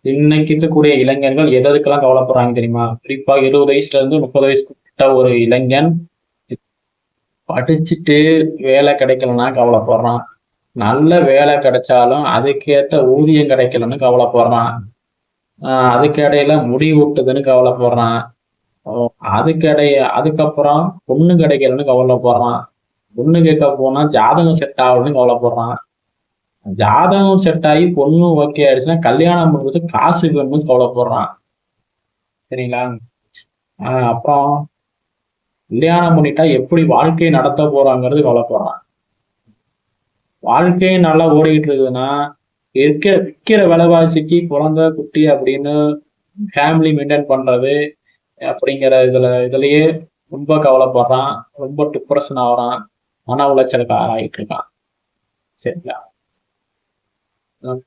இன்னைக்கு இருக்கக்கூடிய இளைஞர்கள் எதற்கெல்லாம் கவலைப்படுறாங்க தெரியுமா? குறிப்பா இருபது வயசுல இருந்து முப்பது வயசுக்கிட்ட ஒரு இளைஞன் படிச்சுட்டு வேலை கிடைக்கலன்னா கவலைப்படுறான். நல்ல வேலை கிடைச்சாலும் அதுக்கேற்ற ஊதியம் கிடைக்கலன்னு கவலைப்படுறான். ஆஹ் அதுக்கு இடையில முடி விட்டுதுன்னு கவலைப்படுறான். அதுக்கடைய அதுக்கப்புறம் பொண்ணு கிடைக்கலன்னு கவலைப்படுறான். பொண்ணு கேட்க போனா ஜாதகம் செட் ஆகணும்னு கவலைப்படுறான். ஜாதகம் செட் ஆகி பொண்ணு ஓகே ஆயிடுச்சுன்னா கல்யாணம் பண்ணும்போது காசு வேணும்னு கவலைப்படுறான். சரிங்களா? ஆஹ் அப்புறம் கல்யாணம் பண்ணிட்டா எப்படி வாழ்க்கையை நடத்த போறாங்கிறது கவலைப்படுறான். வாழ்க்கையும் நல்லா ஓடிக்கிட்டு இருக்குதுன்னா இருக்க விற்கிற விலைவாசிக்கு குழந்தை குட்டி அப்படின்னு ஃபேமிலி மெயின்டைன் பண்றது அப்படிங்கிற இதுல இதுலயே ரொம்ப கவலைப்படுறான். ரொம்ப டிப்ரெஷன் ஆகுறான். மன உளைச்சலுக்கு ஆளாயிட்டு இருக்கான். சரிங்களா? No.